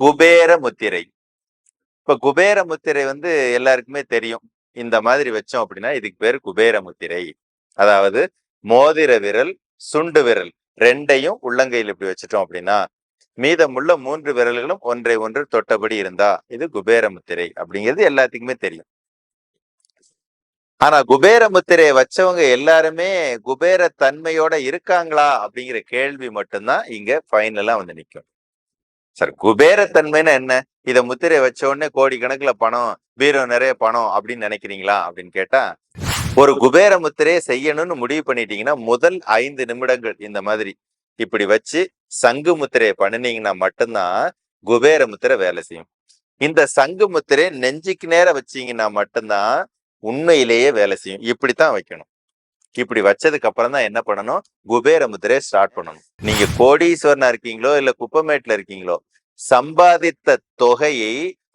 குபேர முத்திரை இப்ப குபேர முத்திரை வந்து எல்லாருக்குமே தெரியும். இந்த மாதிரி வச்சோம் அப்படின்னா இதுக்கு பேர் குபேர முத்திரை அதாவது மோதிர விரல் சுண்டு விரல் ரெண்டையும் உள்ளங்கையில் இப்படி வச்சுட்டோம் அப்படின்னா மீதமுள்ள மூன்று விரல்களும் ஒன்றை ஒன்று தொட்டபடி இருந்தா இது குபேர முத்திரை அப்படிங்கிறது எல்லாத்துக்குமே தெரியும். ஆனா குபேர முத்திரையை வச்சவங்க எல்லாருமே குபேர தன்மையோட இருக்காங்களா அப்படிங்கிற கேள்வி மட்டும்தான் இங்க ஃபைனலா வந்து நிக்கும். சார் குபேர என்ன? இதை முத்திரை வச்ச உடனே கோடி கணக்குல பணம் பீரோ நிறைய பணம் அப்படின்னு நினைக்கிறீங்களா அப்படின்னு கேட்டா ஒரு குபேர முத்திரையை செய்யணும்னு முடிவு பண்ணிட்டீங்கன்னா முதல் ஐந்து நிமிடங்கள் இந்த மாதிரி. இப்படி வச்சு சங்கு முத்திரையை பண்ணினீங்கன்னா மட்டும்தான் குபேர முத்திரை வேலை செய்யும். இந்த சங்கு முத்திரை நெஞ்சுக்கு நேரம் வச்சீங்கன்னா மட்டும்தான் உண்மையிலேயே வேலை செய்யும். இப்படித்தான் வைக்கணும். இப்படி வச்சதுக்கு அப்புறம் தான் என்ன பண்ணணும்? குபேர முத்திரையை ஸ்டார்ட் பண்ணணும். நீங்க கோடீஸ்வரனா இருக்கீங்களோ இல்ல குப்பமேட்ல இருக்கீங்களோ சம்பாதித்த தொகையை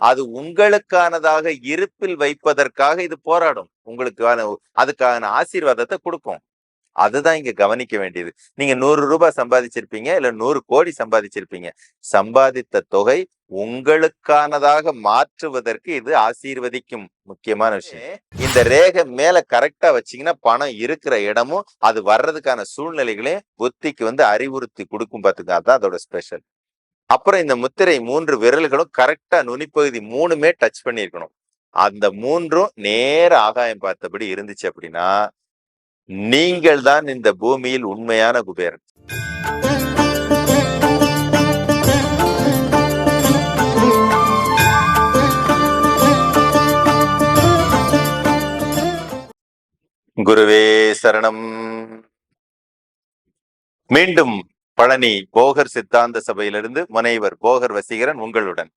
அது உங்களுக்கானதாக இருப்பில் வைப்பதற்காக இது போராடும். உங்களுக்கான அதுக்கான ஆசீர்வாதத்தை கொடுக்கும். அதுதான் இங்க கவனிக்க வேண்டியது. நீங்க நூறு ரூபாய் சம்பாதிச்சிருப்பீங்க இல்ல நூறு கோடி சம்பாதிச்சிருப்பீங்க. சம்பாதித்த தொகை உங்களுக்கானதாக மாற்றுவதற்கு இது ஆசீர்வதிக்கும் முக்கியமான விஷயம். இந்த ரேகை மேல கரெக்டா வச்சீங்கன்னா பணம் இருக்கிற இடமும் அது வர்றதுக்கான சூழ்நிலைகளையும் புத்திக்கு வந்து அறிவுறுத்தி கொடுக்கும் பார்த்துக்க அதான் அதோட ஸ்பெஷல். அப்புறம் இந்த முத்திரை மூன்று விரல்களும் கரெக்டா நுனிப்பகுதி மூணுமே டச் பண்ணியிருக்கணும். அந்த மூன்றும் நேர ஆகாயம் பார்த்தபடி இருந்துச்சு அப்படின்னா நீங்கள் தான் இந்த பூமியில் உண்மையான குபேரன். குருவே சரணம். மீண்டும் பழனி போகர் சித்தாந்த சபையிலிருந்து முனைவர் போகர் வசீகரன் உங்களுடன்.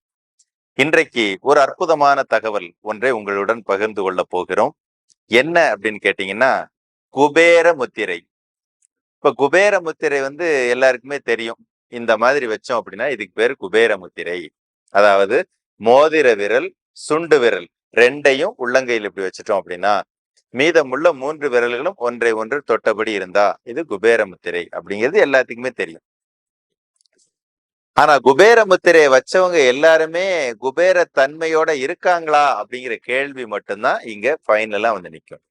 இன்றைக்கு ஒரு அற்புதமான தகவல் ஒன்றை உங்களுடன் பகிர்ந்து கொள்ள போகிறோம். என்ன அப்படின்னு கேட்டீங்கன்னா குபேர முத்திரை. இப்ப குபேர முத்திரை வந்து எல்லாருக்குமே தெரியும். இந்த மாதிரி வச்சோம் அப்படின்னா இதுக்கு பேர் குபேர முத்திரை. அதாவது மோதிர விரல் சுண்டு விரல் ரெண்டையும் உள்ளங்கையில் இப்படி வச்சுட்டோம் அப்படின்னா மீதமுள்ள மூன்று விரல்களும் ஒன்றை ஒன்று தொட்டபடி இருந்தா இது குபேர முத்திரை அப்படிங்கிறது எல்லாத்துக்குமே தெரியும். ஆனா குபேர முத்திரையை வச்சவங்க எல்லாருமே குபேர தன்மையோட இருக்காங்களா அப்படிங்கிற கேள்வி மட்டும்தான் இங்க ஃபைனலா வந்து நிற்கும்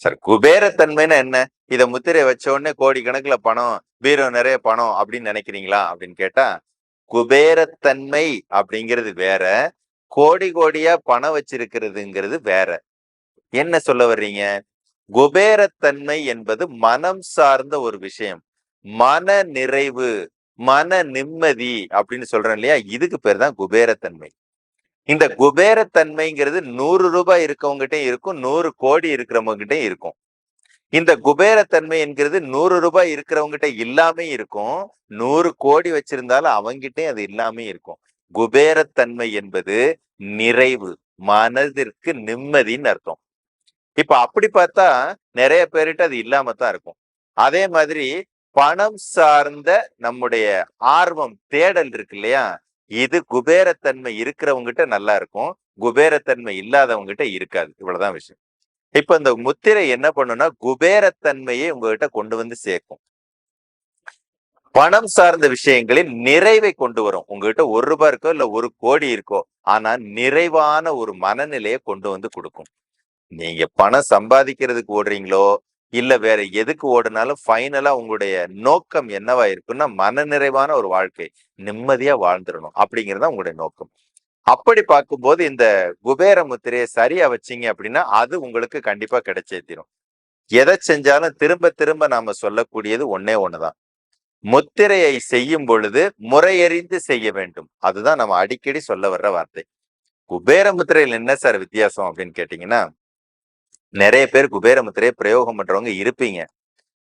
சார் குபேர தன்மைன்னா என்ன? இத முத்திரையை வச்ச உடனே கோடி கணக்குல பணம் பீரோ நிறைய பணம் அப்படின்னு நினைக்கிறீங்களா அப்படின்னு கேட்டா குபேரத்தன்மை அப்படிங்கிறது வேற கோடி கோடியா பணம் வச்சிருக்கிறதுங்கிறது வேற. என்ன சொல்ல வர்றீங்க? குபேரத்தன்மை என்பது மனம் சார்ந்த ஒரு விஷயம். மன நிறைவு மன நிம்மதி அப்படின்னு சொல்றேன் இல்லையா? இதுக்கு பேர் தான் குபேரத்தன்மை. இந்த குபேரத்தன்மைங்கிறது நூறு ரூபாய் இருக்கவங்ககிட்டயும் இருக்கும் நூறு கோடி இருக்கிறவங்ககிட்டயும் இருக்கும். இந்த குபேரத்தன்மை என்கிறது நூறு ரூபாய் இருக்கிறவங்ககிட்ட இல்லாம இருக்கும் நூறு கோடி வச்சிருந்தாலும் அவங்கிட்டே அது இல்லாம இருக்கும். குபேரத்தன்மை என்பது நிறைவு மனதிற்கு நிம்மதின்னு அர்த்தம். இப்ப அப்படி பார்த்தா நிறைய பேருகிட்ட அது இல்லாம தான் இருக்கும். அதே மாதிரி பணம் சார்ந்த நம்முடைய ஆர்வம் தேடல் இருக்கு இல்லையா? இது குபேரத்தன்மை இருக்கிறவங்ககிட்ட நல்லா இருக்கும். குபேரத்தன்மை இல்லாதவங்ககிட்ட இருக்காது. இவ்வளவுதான் விஷயம். இப்ப இந்த முத்திரை என்ன பண்ணும்னா குபேரத்தன்மையை உங்ககிட்ட கொண்டு வந்து சேர்க்கும். பணம் சார்ந்த விஷயங்களில் நிறைவை கொண்டு வரும். உங்ககிட்ட ஒரு ரூபாய் இருக்கோ இல்ல ஒரு கோடி இருக்கோ ஆனா நிறைவான ஒரு மனநிலையை கொண்டு வந்து கொடுக்கும். நீங்க பணம் சம்பாதிக்கிறதுக்கு ஓடுறீங்களோ இல்ல வேற எதுக்கு ஓடுனாலும் ஃபைனலா உங்களுடைய நோக்கம் என்னவா இருக்குன்னா மனநிறைவான ஒரு வாழ்க்கை நிம்மதியா வாழ்ந்துடணும் அப்படிங்கிறது உங்களுடைய நோக்கம். அப்படி பார்க்கும்போது இந்த குபேர முத்திரையை சரியா வச்சீங்க அப்படின்னா அது உங்களுக்கு கண்டிப்பா கிடைச்சே தீரும். எதை செஞ்சாலும் திரும்ப திரும்ப நாம சொல்லக்கூடியது ஒன்னே ஒண்ணுதான். முத்திரையை செய்யும் பொழுது முறையறிந்து செய்ய வேண்டும். அதுதான் நம்ம அடிக்கடி சொல்ல வர்ற வார்த்தை. குபேர முத்திரையில் என்ன சார் வித்தியாசம் அப்படின்னு கேட்டீங்கன்னா நிறைய பேர் குபேர முத்திரையை பிரயோகம் பண்றவங்க இருப்பீங்க.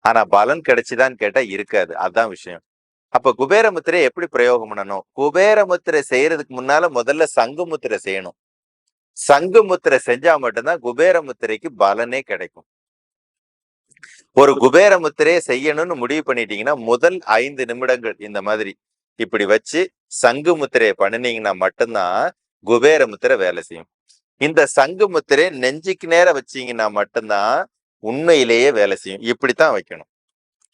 ஆனா பலன் கிடைச்சுதான்னு கேட்டா இருக்காது. அதான் விஷயம். அப்ப குபேரமுத்திரை எப்படி பிரயோகம் பண்ணணும்? குபேர முத்திரை செய்யறதுக்கு முன்னால முதல்ல சங்கு முத்திரை செய்யணும். சங்கு முத்திரை செஞ்சா மட்டும்தான் குபேர முத்திரைக்கு பலனே கிடைக்கும். ஒரு குபேர முத்திரையை செய்யணும்னு முடிவு பண்ணிட்டீங்கன்னா முதல் ஐந்து நிமிடங்கள் இந்த மாதிரி இப்படி வச்சு சங்கு முத்திரையை பண்ணினீங்கன்னா மட்டும்தான் குபேர முத்திரை வேலை செய்யும். இந்த சங்கு முத்திரை நெஞ்சுக்கு நேரம் வச்சீங்கன்னா மட்டும்தான் உண்மையிலேயே வேலை செய்யும். இப்படித்தான் வைக்கணும்.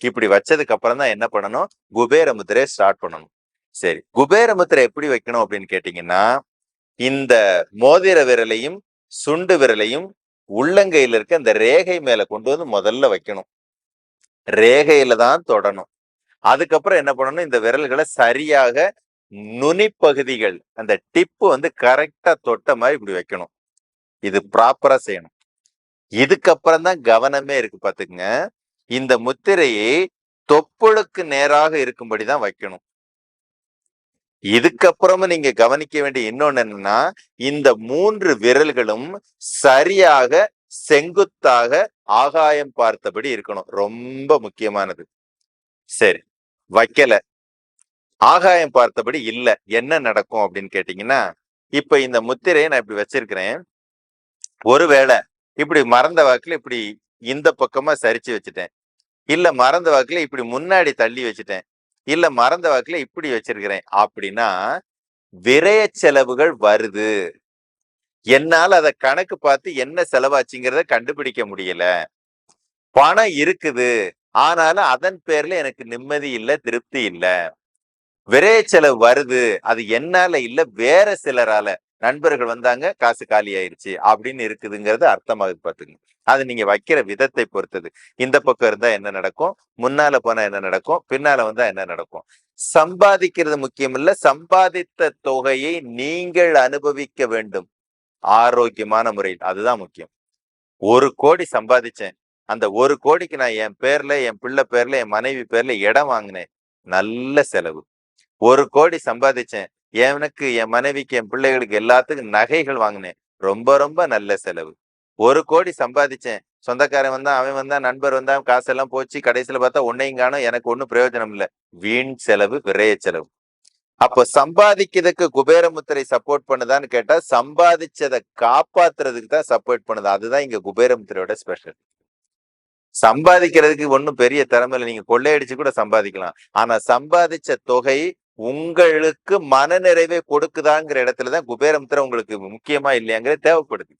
இப்படி வச்சதுக்கு அப்புறம் தான் என்ன பண்ணணும்? குபேர முத்திரையை ஸ்டார்ட் பண்ணணும். சரி குபேர முத்திரை எப்படி வைக்கணும் அப்படின்னு கேட்டீங்கன்னா இந்த மோதிர விரலையும் சுண்டு விரலையும் உள்ளங்கையில இருக்க அந்த ரேகை மேல கொண்டு வந்து முதல்ல வைக்கணும். ரேகையில தான் தொடணும். அதுக்கப்புறம் என்ன பண்ணணும்? இந்த விரல்களை சரியாக நுனிப்பகுதிகள் அந்த டிப்பு வந்து கரெக்டா தொட்ட மாதிரி இப்படி வைக்கணும். இது ப்ராப்பரா செய்யணும். இதுக்கப்புறம் தான் கவனமே இருக்கு பாத்துக்குங்க. இந்த முத்திரையை தொப்புளுக்கு நேராக இருக்கும்படி தான் வைக்கணும். இதுக்கப்புறமும் நீங்க கவனிக்க வேண்டிய இன்னொன்னு என்னன்னா இந்த மூன்று விரல்களும் சரியாக செங்குத்தாக ஆகாயம் பார்த்தபடி இருக்கணும். ரொம்ப முக்கியமானது. சரி வைக்கல. ஆகாயம் பார்த்தபடி இல்ல. என்ன நடக்கும் அப்படின்னு கேட்டீங்கன்னா இப்ப இந்த முத்திரையை நான் இப்படி வச்சிருக்கிறேன். ஒருவேளை இப்படி மறந்த வாக்குல இப்படி இந்த பக்கமா சரிச்சு வச்சுட்டேன். இல்ல மறந்த வாக்குல இப்படி முன்னாடி தள்ளி வச்சுட்டேன். இல்ல மறந்த வாக்குல இப்படி வச்சிருக்கிறேன் அப்படின்னா விரய செலவுகள் வருது. என்னால அத கணக்கு பார்த்து என்ன செலவாச்சுங்கிறத கண்டுபிடிக்க முடியல. பணம் இருக்குது. ஆனாலும் அதன் பேர்ல எனக்கு நிம்மதி இல்ல திருப்தி இல்ல. விரைய செலவு வருது. அது என்னால இல்ல வேற சிலரால. நண்பர்கள் வந்தாங்க காசு காலி ஆயிருச்சு அப்படின்னு இருக்குதுங்கிறது அர்த்தமாகுது பார்த்துங்க அது நீங்க வைக்கிற விதத்தை பொறுத்தது. இந்த பக்கம் இருந்தா என்ன நடக்கும்? முன்னால போனா என்ன நடக்கும்? பின்னால வந்தா என்ன நடக்கும்? சம்பாதிக்கிறது முக்கியம் இல்ல சம்பாதித்த தொகையை நீங்கள் அனுபவிக்க வேண்டும். ஆரோக்கியமான முறையில். அதுதான் முக்கியம். ஒரு கோடி சம்பாதிச்சேன். அந்த ஒரு கோடிக்கு நான் என் பேர்ல என் பிள்ளை பேர்ல என் மனைவி பேர்ல இடம் வாங்கினேன். நல்ல செலவு. ஒரு கோடி சம்பாதிச்சேன். எனக்கு என் மனைவிக்கு என் பிள்ளைகளுக்கு எல்லாத்துக்கும் நகைகள் வாங்கினேன். ரொம்ப ரொம்ப நல்ல செலவு. ஒரு கோடி சம்பாதிச்சேன். சொந்தக்காரன் வந்தா அவன் வந்தா நண்பர் வந்தா காசெல்லாம் போச்சு. கடைசியில பார்த்தா உன்னையும் காணும். எனக்கு ஒன்றும் பிரயோஜனம் இல்லை. வீண் செலவு விரைய செலவு. அப்போ சம்பாதிக்கிறதுக்கு குபேரமுத்திரை சப்போர்ட் பண்ணுதான்னு கேட்டா சம்பாதிச்சதை காப்பாத்துறதுக்கு தான் சப்போர்ட் பண்ணுது. அதுதான் இங்க குபேரமுத்திரையோட ஸ்பெஷல் சம்பாதிக்கிறதுக்கு ஒன்றும் பெரிய திறமையில நீங்க கொள்ளையடிச்சு கூட சம்பாதிக்கலாம். ஆனா சம்பாதிச்ச தொகை உங்களுக்கு மன நிறைவை கொடுக்குதாங்கிற இடத்துலதான் குபேரமுத்திரை உங்களுக்கு முக்கியமா இல்லையாங்கிறது தேவைப்படுது.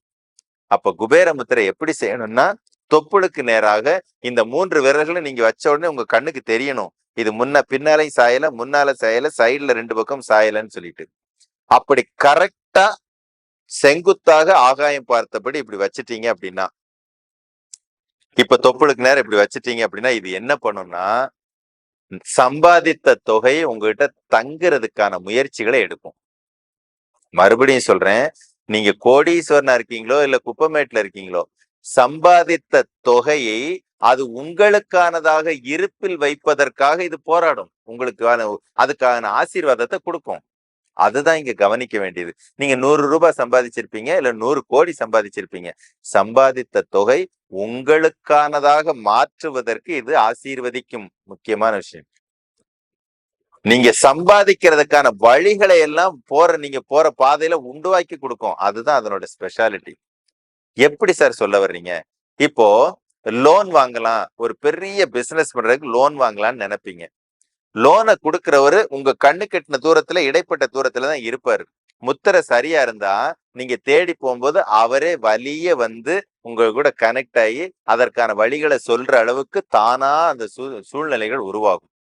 அப்ப குபேரமுத்திரை எப்படி செய்யணும்னா தொப்புளுக்கு நேராக இந்த மூன்று விரல்களும் நீங்க வச்ச உடனே உங்க கண்ணுக்கு தெரியணும். இது முன்ன பின்னாலையும் சாயல முன்னால சாயல சைடுல ரெண்டு பக்கம் சாயலன்னு சொல்லிட்டு. அப்படி கரெக்டா செங்குத்தாக ஆகாயம் பார்த்தபடி இப்படி வச்சிட்டீங்க அப்படின்னா இப்ப தொப்புளுக்கு நேரம் இப்படி வச்சிட்டீங்க அப்படின்னா இது என்ன பண்ணும்னா சம்பாதித்த தொகை உங்ககிட்ட தங்குறதுக்கான முயற்சிகளை எடுக்கும். மறுபடியும் சொல்றேன் நீங்க கோடீஸ்வரனா இருக்கீங்களோ இல்ல குப்பமேட்ல இருக்கீங்களோ சம்பாதித்த தொகையை அது உங்களுக்கானதாக இருப்பில் வைப்பதற்காக இது போராடும். உங்களுக்கான அதுக்கான ஆசீர்வாதத்தை கொடுக்கும். அதுதான் இங்க கவனிக்க வேண்டியது. நீங்க நூறு ரூபாய் சம்பாதிச்சிருப்பீங்க இல்ல நூறு கோடி சம்பாதிச்சிருப்பீங்க. சம்பாதித்த தொகை உங்களுக்கானதாக மாற்றுவதற்கு இது ஆசீர்வதிக்கும் முக்கியமான விஷயம். நீங்க சம்பாதிக்கிறதுக்கான வழிகளை எல்லாம் போற நீங்க போற பாதையில உண்டுவாக்கி கொடுக்கும். அதுதான் அதனோட ஸ்பெஷாலிட்டி எப்படி சார் சொல்ல வர்றீங்க? இப்போ லோன் வாங்கலாம் ஒரு பெரிய பிசினஸ் பண்றதுக்கு லோன் வாங்கலாம்னு நினைப்பீங்க. லோனை கொடுக்கிறவரு உங்க கண்ணு கட்டின தூரத்துல இடைப்பட்ட தூரத்துல தான் இருப்பாரு. முத்தரை சரியா இருந்தா நீங்க தேடி போகும்போது அவரே வழிய வந்து உங்க கூட கனெக்ட் ஆகி அதற்கான வழிகளை சொல்ற அளவுக்கு தானா அந்த சூழ்நிலைகள் உருவாகும்.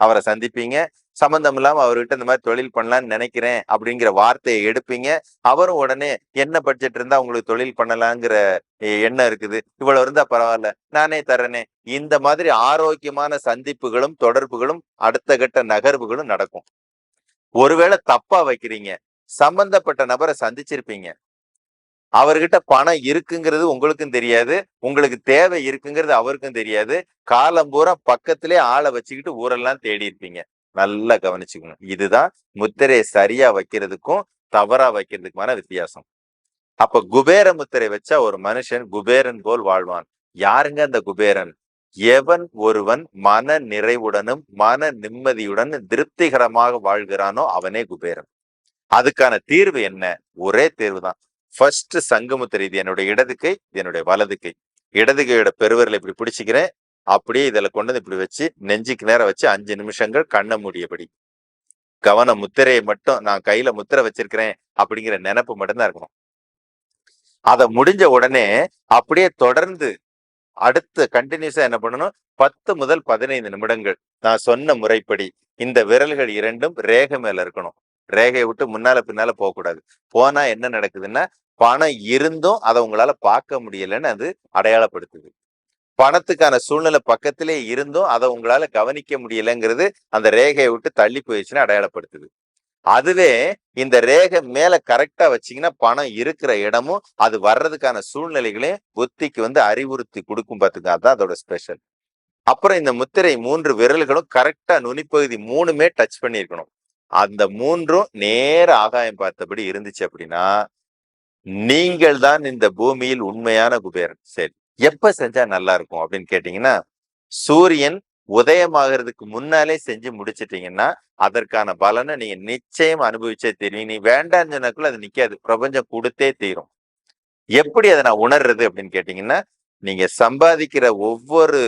அவரை சந்திப்பீங்க சம்பந்தம் இல்லாம அவர்கிட்ட இந்த மாதிரி தொழில் பண்ணலாம்னு நினைக்கிறேன் அப்படிங்கிற வார்த்தையை எடுப்பீங்க. அவரும் உடனே என்ன பட்ஜெட் இருந்தா உங்களுக்கு தொழில் பண்ணலாங்கிற எண்ணம் இருக்குது. இவ்வளவு இருந்தா பரவாயில்ல நானே தரனே இந்த மாதிரி ஆரோக்கியமான சந்திப்புகளும் தொடர்புகளும் அடுத்த கட்ட நகர்வுகளும் நடக்கும். ஒருவேளை தப்பா வைக்கிறீங்க சம்பந்தப்பட்ட நபரை சந்திச்சிருப்பீங்க. அவர்கிட்ட பணம் இருக்குங்கிறது உங்களுக்கும் தெரியாது உங்களுக்கு தேவை இருக்குங்கிறது அவருக்கும் தெரியாது. காலம் பூரா பக்கத்திலே ஆளை வச்சுக்கிட்டு ஊரெல்லாம் தேடி இருப்பீங்க நல்லா கவனிச்சுக்கோங்க இதுதான் முத்திரையை சரியா வைக்கிறதுக்கும் தவறா வைக்கிறதுக்குமான வித்தியாசம். அப்ப குபேர முத்திரை வச்சா ஒரு மனுஷன் குபேரன் போல் வாழ்வான். யாருங்க அந்த குபேரன்? எவன் ஒருவன் மன நிறைவுடனும் மன நிம்மதியுடனும் திருப்திகரமாக வாழ்கிறானோ அவனே குபேரன். அதுக்கான தீர்வு என்ன? ஒரே தீர்வு தான் ஃபர்ஸ்ட் சங்குமுத்திரை இது என்னுடைய இடது கை இது என்னுடைய வலது கை. இடது கையோட பெருவரில் இப்படி பிடிச்சிக்கிறேன். அப்படியே இதுல கொண்டு வந்து இப்படி வச்சு நெஞ்சுக்கு நேரம் வச்சு அஞ்சு நிமிஷங்கள் கண்ண முடியபடி. கவன முத்திரையை மட்டும் நான் கையில முத்திரை வச்சிருக்கிறேன் அப்படிங்கிற நினப்பு மட்டும்தான் இருக்கணும். அதை முடிஞ்ச உடனே அப்படியே தொடர்ந்து அடுத்து கண்டினியூஸா என்ன பண்ணணும்? பத்து முதல் பதினைந்து நிமிடங்கள். நான் சொன்ன முறைப்படி இந்த விரல்கள் இரண்டும் ரேகை மேல இருக்கணும். ரேகையை விட்டு முன்னால பின்னால போகக்கூடாது. போனா என்ன நடக்குதுன்னா பணம் இருந்தும் அதை உங்களால பார்க்க முடியலன்னு அது அடையாளப்படுத்துது. பணத்துக்கான சூழ்நிலை பக்கத்திலே இருந்தும் அதை உங்களால கவனிக்க முடியலங்கிறது அந்த ரேகையை விட்டு தள்ளி போயிடுச்சுன்னு அடையாளப்படுத்துது. அதுவே இந்த ரேகை மேல கரெக்டா வச்சீங்கன்னா பணம் இருக்கிற இடமும் அது வர்றதுக்கான சூழ்நிலைகளையும் புத்திக்கு வந்து அறிவுறுத்தி கொடுக்கும் பார்த்துக்க அதான் அதோட ஸ்பெஷல் அப்புறம் இந்த முத்திரை மூன்று விரல்களும் கரெக்டா நுனிப்பகுதி மூணுமே டச் பண்ணியிருக்கணும். அந்த மூன்றும் நேர ஆகாயம் பார்த்தபடி இருந்துச்சு அப்படின்னா நீங்கள் தான் இந்த பூமியில் உண்மையான குபேரன். சரி. எப்ப செஞ்சா நல்லா இருக்கும் அப்படின்னு கேட்டீங்கன்னா சூரியன் உதயமாகிறதுக்கு முன்னாலே செஞ்சு முடிச்சிட்டீங்கன்னா அதற்கான பலனை நீங்க நிச்சயம் அனுபவிச்சே தெரியும் நீ வேண்டாம் சொன்னக்குள்ள அது நிக்காது. பிரபஞ்சம் கொடுத்தே தீரும். எப்படி அதை நான் உணர்றது அப்படின்னு கேட்டீங்கன்னா நீங்க சம்பாதிக்கிற ஒவ்வொரு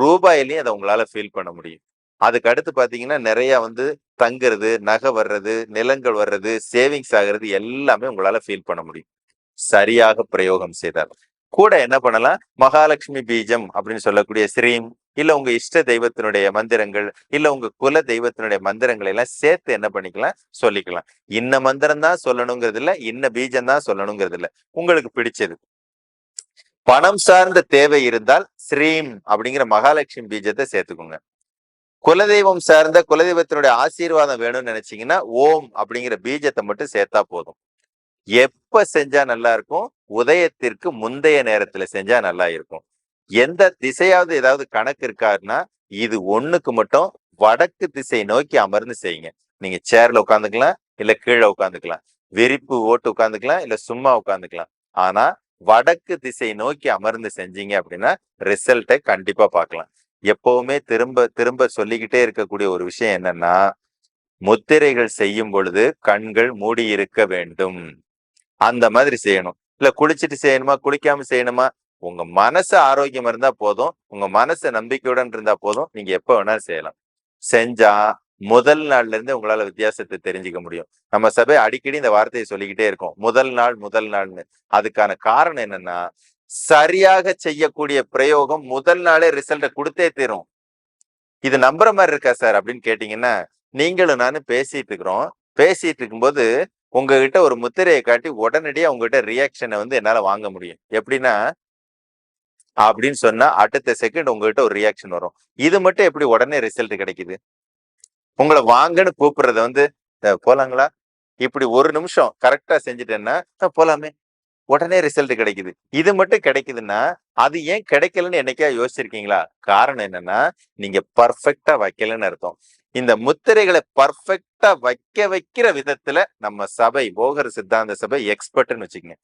ரூபாயிலையும் அதை உங்களால ஃபீல் பண்ண முடியும். அதுக்கு அடுத்து பாத்தீங்கன்னா நிறைய வந்து தங்குறது நகை வர்றது நிலங்கள் வர்றது சேவிங்ஸ் ஆகுறது எல்லாமே உங்களால ஃபீல் பண்ண முடியும். சரியாக பிரயோகம் செய்தார் கூட என்ன பண்ணலாம்? மகாலட்சுமி பீஜம் அப்படின்னு சொல்லக்கூடிய ஸ்ரீம் இல்ல உங்க இஷ்ட தெய்வத்தினுடைய மந்திரங்கள் இல்ல உங்க குல தெய்வத்தினுடைய மந்திரங்களை எல்லாம் சேர்த்து என்ன பண்ணிக்கலாம்? சொல்லிக்கலாம். இன்ன மந்திரம் தான் சொல்லணுங்கிறது இல்ல இன்ன பீஜம் தான் சொல்லணுங்கிறது இல்ல. உங்களுக்கு பிடிச்சது. பணம் சார்ந்த தேவை இருந்தால் ஸ்ரீம் அப்படிங்கிற மகாலட்சுமி பீஜத்தை சேர்த்துக்கோங்க. குலதெய்வம் சார்ந்த குலதெய்வத்தினுடைய ஆசீர்வாதம் வேணும்னு நினைச்சீங்கன்னா ஓம் அப்படிங்கிற பீஜத்தை மட்டும் சேர்த்தா போதும். எப்ப செஞ்சா நல்லா இருக்கும்? உதயத்திற்கு முந்தைய நேரத்துல செஞ்சா நல்லா இருக்கும். எந்த திசையாவது ஏதாவது கணக்கு இருக்காருன்னா இது ஒண்ணுக்கு மட்டும் வடக்கு திசை நோக்கி அமர்ந்து செய்யுங்க. நீங்க சேர்ல உட்காந்துக்கலாம் இல்ல கீழே உட்காந்துக்கலாம். விரிப்பு ஓட்டு உட்காந்துக்கலாம் இல்ல சும்மா உட்காந்துக்கலாம். ஆனா வடக்கு திசை நோக்கி அமர்ந்து செஞ்சீங்க அப்படின்னா ரிசல்ட்டை கண்டிப்பா பார்க்கலாம். எப்பவுமே திரும்ப திரும்ப சொல்லிக்கிட்டே இருக்கக்கூடிய ஒரு விஷயம் என்னன்னா முத்திரைகள் செய்யும் பொழுது கண்கள் மூடி இருக்க வேண்டும். அந்த மாதிரி செய்யணும். இல்ல குளிச்சுட்டு செய்யணுமா குளிக்காம செய்யணுமா உங்க மனசு ஆரோக்கியம் இருந்தா போதும். உங்க மனசு நம்பிக்கையுடன் இருந்தா போதும். நீங்க எப்ப வேணாலும் செய்யலாம். செஞ்சா முதல் நாள்ல இருந்து உங்களால வித்தியாசத்தை தெரிஞ்சுக்க முடியும். நம்ம சபை அடிக்கடி இந்த வார்த்தையை சொல்லிக்கிட்டே இருக்கோம். முதல் நாள் முதல் நாள்னு. அதுக்கான காரணம் என்னன்னா சரியாக செய்யக்கூடிய பிரயோகம் முதல் நாளே ரிசல்ட்டை கொடுத்தே தீரும். இது நம்புற மாதிரி இருக்கா சார்? அப்படின்னு கேட்டீங்கன்னா நீங்களும் நானும் பேசிட்டு இருக்கிறோம். பேசிட்டு இருக்கும்போது உங்ககிட்ட ஒரு முத்திரையை காட்டி உடனடியா உங்ககிட்ட ரியாக்ஷனை வந்து என்னால வாங்க முடியும். எப்படின்னா அப்படின்னு சொன்னா அடுத்த செகண்ட் உங்ககிட்ட ஒரு ரியாக்ஷன் வரும். இது மட்டும் எப்படி உடனே ரிசல்ட் கிடைக்குது? உங்களை வாங்கன்னு கூப்பிடுறத வந்து போகலாங்களா போலாங்களா? இப்படி ஒரு நிமிஷம் கரெக்டா செஞ்சுட்டேன்னா போகலாமே போலாமே. உடனே ரிசல்ட் கிடைக்குது. இது மட்டும் கிடைக்குதுன்னா அது ஏன் கிடைக்கலன்னு என்னைக்கா யோசிச்சிருக்கீங்களா? காரணம் என்னன்னா நீங்க பர்ஃபெக்டா வைக்கலன்னு அர்த்தம். இந்த முத்திரைகளை பர்ஃபெக்டா வைக்க வைக்கிற விதத்துல நம்ம சபை போகர் சித்தாந்த சபை எக்ஸ்பர்ட்னு வச்சுக்கோங்க.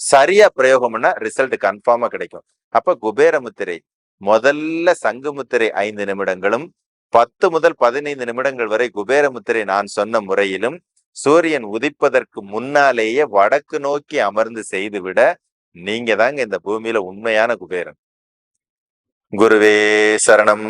சரியா பிரயோகம் பண்ணா ரிசல்ட் கன்ஃபார்மா கிடைக்கும். அப்ப குபேர முத்திரை முதல்ல சங்கு முத்திரை ஐந்து நிமிடங்களும் பத்து முதல் பதினைந்து நிமிடங்கள் வரை குபேர முத்திரை நான் சொன்ன முறையிலும் சூரியன் உதிப்பதற்கு முன்னாலேயே வடக்கு நோக்கி அமர்ந்து செய்துவிட நீங்க தாங்க இந்த பூமியில உண்மையான குபேரன். குருவே சரணம்.